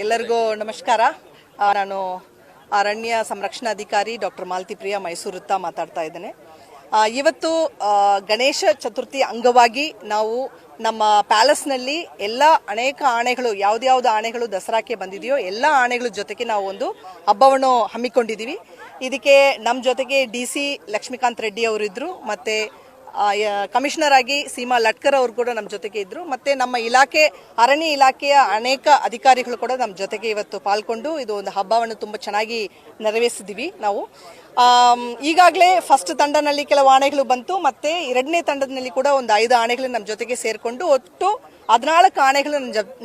ಎಲ್ಲರಿಗೂ ನಮಸ್ಕಾರ. ನಾನು ಅರಣ್ಯ ಸಂರಕ್ಷಣಾಧಿಕಾರಿ ಡಾಕ್ಟರ್ ಮಾಲತಿ ಪ್ರಿಯಾ ಮೈಸೂರು ವೃತ್ತ ಮಾತಾಡ್ತಾ ಇದ್ದೇನೆ. ಇವತ್ತು ಗಣೇಶ ಚತುರ್ಥಿ ಅಂಗವಾಗಿ ನಾವು ನಮ್ಮ ಪ್ಯಾಲೇಸ್ನಲ್ಲಿ ಎಲ್ಲ ಅನೇಕ ಆಣೆಗಳು ಯಾವ್ದ್ಯಾವ್ದು ಆಣೆಗಳು ದಸರಾಕ್ಕೆ ಬಂದಿದೆಯೋ ಎಲ್ಲ ಆಣೆಗಳ ಜೊತೆಗೆ ನಾವು ಒಂದು ಹಬ್ಬವನ್ನು ಹಮ್ಮಿಕೊಂಡಿದ್ದೀವಿ. ಇದಕ್ಕೆ ನಮ್ಮ ಜೊತೆಗೆ ಡಿ ಸಿ ಲಕ್ಷ್ಮೀಕಾಂತ್ ರೆಡ್ಡಿ ಅವರಿದ್ದರು ಮತ್ತು ಕಮಿಷನರ್ ಆಗಿ ಸೀಮಾ ಲಟ್ಕರ್ ಅವರು ಕೂಡ ನಮ್ಮ ಜೊತೆಗೆ ಇದ್ರು. ಮತ್ತೆ ನಮ್ಮ ಇಲಾಖೆ, ಅರಣ್ಯ ಇಲಾಖೆಯ ಅನೇಕ ಅಧಿಕಾರಿಗಳು ಕೂಡ ನಮ್ಮ ಜೊತೆಗೆ ಇವತ್ತು ಪಾಲ್ಗೊಂಡು ಇದು ಒಂದು ಹಬ್ಬವನ್ನು ತುಂಬ ಚೆನ್ನಾಗಿ ನೆರವೇರಿಸಿದ್ದೀವಿ ನಾವು. ಈಗಾಗಲೇ ಫಸ್ಟ್ ತಂಡನಲ್ಲಿ ಕೆಲವು ಆಣೆಗಳು ಬಂತು. ಮತ್ತೆ ಎರಡನೇ ತಂಡದಲ್ಲಿ ಕೂಡ ಒಂದು ಐದು ಆಣೆಗಳು ನಮ್ಮ ಜೊತೆಗೆ ಸೇರಿಕೊಂಡು ಒಟ್ಟು ಹದಿನಾಲ್ಕು ಆಣೆಗಳು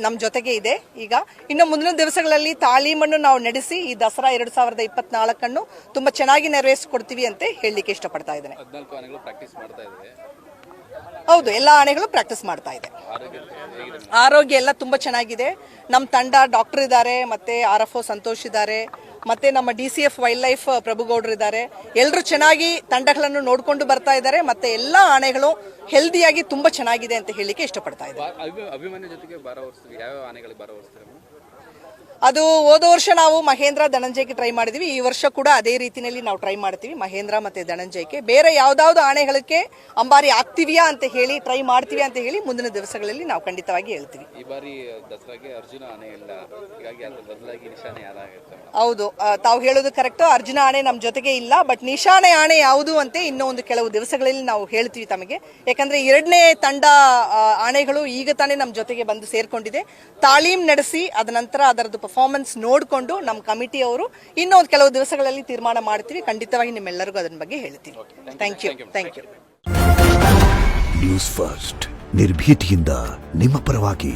ನಮ್ಮ ಜೊತೆಗೆ ಇದೆ. ಈಗ ಇನ್ನು ಮುಂದಿನ ದಿವಸಗಳಲ್ಲಿ ತಾಲೀಮನ್ನು ನಾವು ನಡೆಸಿ ಈ ದಸರಾ ಎರಡು ಸಾವಿರದ ಇಪ್ಪತ್ನಾಲ್ಕನ್ನು ತುಂಬ ಚೆನ್ನಾಗಿ ನೆರವೇರಿಸಿಕೊಡ್ತೀವಿ ಅಂತ ಹೇಳಲಿಕ್ಕೆ ಇಷ್ಟಪಡ್ತಾ ಇದ್ದೇನೆ. ಹೌದು, ಎಲ್ಲ ಆನೆಗಳು ಪ್ರಾಕ್ಟೀಸ್ ಮಾಡ್ತಾ ಇದೆ. ಆರೋಗ್ಯ ಎಲ್ಲ ತುಂಬಾ ಚೆನ್ನಾಗಿದೆ. ನಮ್ಮ ತಂಡ ಡಾಕ್ಟರ್ ಇದ್ದಾರೆ, ಮತ್ತೆ ಆರ್ ಎಫ್ ಒ ಸಂತೋಷ್ ಇದ್ದಾರೆ, ಮತ್ತೆ ನಮ್ಮ D C F wildlife ಪ್ರಭುಗೌಡರು ಇದ್ದಾರೆ. ಎಲ್ಲರೂ ಚೆನ್ನಾಗಿ ತಂಡಗಳನ್ನು ನೋಡಿಕೊಂಡು ಬರ್ತಾ ಇದ್ದಾರೆ, ಮತ್ತೆ ಎಲ್ಲ ಆನೆಗಳು ಹೆಲ್ದಿಯಾಗಿ ತುಂಬಾ ಚೆನ್ನಾಗಿದೆ ಅಂತ ಹೇಳಲಿಕ್ಕೆ ಇಷ್ಟಪಡ್ತಾ ಇದ್ದಾರೆ ಅದು ಹೋದ ವರ್ಷ ನಾವು ಮಹೇಂದ್ರ ಧನಂಜಯಕ್ಕೆ ಟ್ರೈ ಮಾಡಿದ್ವಿ. ಈ ವರ್ಷ ಕೂಡ ಅದೇ ರೀತಿಯಲ್ಲಿ ನಾವು ಟ್ರೈ ಮಾಡ್ತೀವಿ. ಮಹೇಂದ್ರ ಮತ್ತೆ ಧನಂಜಯಕ್ಕೆ. ಬೇರೆ ಯಾವ್ದಾವ್ದು ಆಣೆಗಳಕ್ಕೆ ಅಂಬಾರಿ ಆಗ್ತಿವ್ಯಾ ಅಂತ ಹೇಳಿ ಟ್ರೈ ಮಾಡ್ತೀವಿ ಅಂತ ಹೇಳಿ ಮುಂದಿನ ದಿವಸಗಳಲ್ಲಿ ನಾವು ಖಂಡಿತವಾಗಿ ಹೇಳ್ತೀವಿ. ಈ ಬಾರಿ ದಸರಾಗೆ ಅರ್ಜುನ ಆನೆ ಇಲ್ಲ ಹೀಗಾಗಿ ಅದ್ರ ಬದಲಾಗಿ ನಿಶಾನೆ ಯಾರಾಗುತ್ತೆ? ಹೌದು. ತಾವು ಹೇಳೋದು ಕರೆಕ್ಟ್ ಅರ್ಜುನ ಆಣೆ ನಮ್ಮ ಜೊತೆಗೆ ಇಲ್ಲ ಬಟ್ ನಿಶಾನೆ ಆಣೆ ಯಾವುದು ಅಂತ ಇನ್ನೂ ಒಂದು ಕೆಲವು ದಿವಸಗಳಲ್ಲಿ ನಾವು ಹೇಳ್ತೀವಿ ತಮಗೆ. ಯಾಕಂದ್ರೆ ಎರಡನೇ ತಂಡ ಆಣೆಗಳು ಈಗ ತಾನೇ ನಮ್ಮ ಜೊತೆಗೆ ಬಂದು ಸೇರ್ಕೊಂಡಿದೆ. ತಾಲೀಮ್ ನಡೆಸಿ ಅದ ನಂತರ ಅದರದ್ದು ಪರ್ಫಾರ್ಮೆನ್ಸ್ ನೋಡಿಕೊಂಡು ನಮ್ಮ ಕಮಿಟಿ ಅವರು ಇನ್ನೊಂದು ಕೆಲವು ದಿವಸಗಳಲ್ಲಿ ತೀರ್ಮಾನ ಮಾಡ್ತೀವಿ. ಖಂಡಿತವಾಗಿ ನಿಮ್ಮೆಲ್ಲರಿಗೂ ಅದರ ಬಗ್ಗೆ ಹೇಳ್ತೀವಿ thank you thank you news first ನಿರ್ಭೀತಿಯಿಂದ ನಿಮ್ಮ ಪರವಾಗಿ.